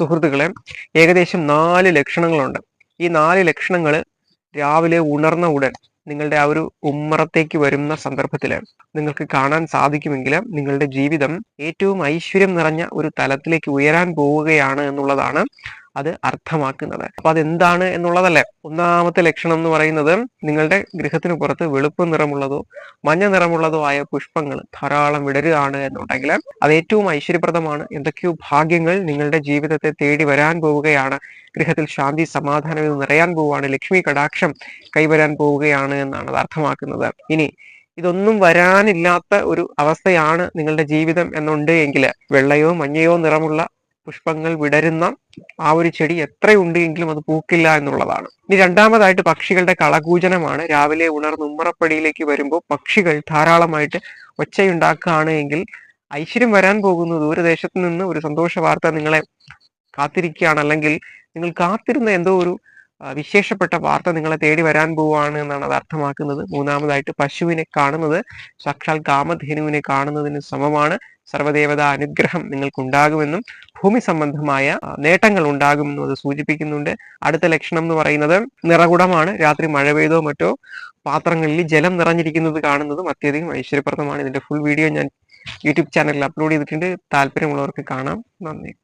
സുഹൃത്തുക്കളെ ഏകദേശം നാല് ലക്ഷണങ്ങളുണ്ട്. ഈ നാല് ലക്ഷണങ്ങൾ രാവിലെ ഉണർന്ന ഉടൻ നിങ്ങളുടെ ആ ഒരു ഉമ്മറത്തേക്ക് വരുന്ന സന്ദർഭത്തിൽ നിങ്ങൾക്ക് കാണാൻ സാധിക്കുമെങ്കിൽ നിങ്ങളുടെ ജീവിതം ഏറ്റവും ഐശ്വര്യം നിറഞ്ഞ ഒരു തലത്തിലേക്ക് ഉയരാൻ പോവുകയാണ് എന്നുള്ളതാണ് അത് അർത്ഥമാക്കുന്നത്. അപ്പൊ അതെന്താണ് എന്നുള്ളതല്ലേ? ഒന്നാമത്തെ ലക്ഷണം എന്ന് പറയുന്നത് നിങ്ങളുടെ ഗൃഹത്തിന് പുറത്ത് വെളുപ്പ് നിറമുള്ളതോ മഞ്ഞ നിറമുള്ളതോ ആയ പുഷ്പങ്ങൾ ധാരാളം വിടരുകയാണ് എന്നുണ്ടെങ്കിൽ അത് ഏറ്റവും ഐശ്വര്യപ്രദമാണ്. എന്തൊക്കെയോ ഭാഗ്യങ്ങൾ നിങ്ങളുടെ ജീവിതത്തെ തേടി വരാൻ പോവുകയാണ്. ഗൃഹത്തിൽ ശാന്തി സമാധാനം നിറയാൻ പോവുകയാണ്. ലക്ഷ്മി കടാക്ഷം കൈവരാൻ പോവുകയാണ് എന്നാണ് അത് അർത്ഥമാക്കുന്നത്. ഇനി ഇതൊന്നും വരാനില്ലാത്ത ഒരു അവസ്ഥയാണ് നിങ്ങളുടെ ജീവിതം എന്നുണ്ട് എങ്കിൽ വെള്ളയോ മഞ്ഞയോ നിറമുള്ള പുഷ്പങ്ങൾ വിടരുന്ന ആ ഒരു ചെടി എത്രയുണ്ട് എങ്കിലും അത് പൂക്കില്ല എന്നുള്ളതാണ്. ഇനി രണ്ടാമതായിട്ട് പക്ഷികളുടെ കളകൂജനമാണ്. രാവിലെ ഉണർന്ന് ഉമ്മറപ്പടിയിലേക്ക് വരുമ്പോൾ പക്ഷികൾ ധാരാളമായിട്ട് ഒച്ചയുണ്ടാക്കുകയാണ് എങ്കിൽ ഐശ്വര്യം വരാൻ പോകുന്ന ദൂരദേശത്ത് നിന്ന് ഒരു സന്തോഷ വാർത്ത നിങ്ങളെ കാത്തിരിക്കുകയാണ്. അല്ലെങ്കിൽ നിങ്ങൾ കാത്തിരുന്ന എന്തോ ഒരു വിശേഷപ്പെട്ട വാർത്ത നിങ്ങളെ തേടി വരാൻ പോവുകയാണ് എന്നാണ് അത് അർത്ഥമാക്കുന്നത്. മൂന്നാമതായിട്ട് പശുവിനെ കാണുന്നത് സാക്ഷാൽ കാമധേനുവിനെ കാണുന്നതിന് സമമാണ്. സർവദേവത അനുഗ്രഹം നിങ്ങൾക്കുണ്ടാകുമെന്നും ഭൂമി സംബന്ധമായ നേട്ടങ്ങൾ ഉണ്ടാകുമെന്നും അത് സൂചിപ്പിക്കുന്നുണ്ട്. അടുത്ത ലക്ഷണം എന്ന് പറയുന്നത് നിറകുടമാണ്. രാത്രി മഴ പെയ്തോ മറ്റോ പാത്രങ്ങളിൽ ജലം നിറഞ്ഞിരിക്കുന്നത് കാണുന്നതും അത്യധികം ഐശ്വര്യപ്രദമാണ്. ഇതിന്റെ ഫുൾ വീഡിയോ ഞാൻ യൂട്യൂബ് ചാനലിൽ അപ്ലോഡ് ചെയ്തിട്ടുണ്ട്. താല്പര്യമുള്ളവർക്ക് കാണാം. നന്ദി.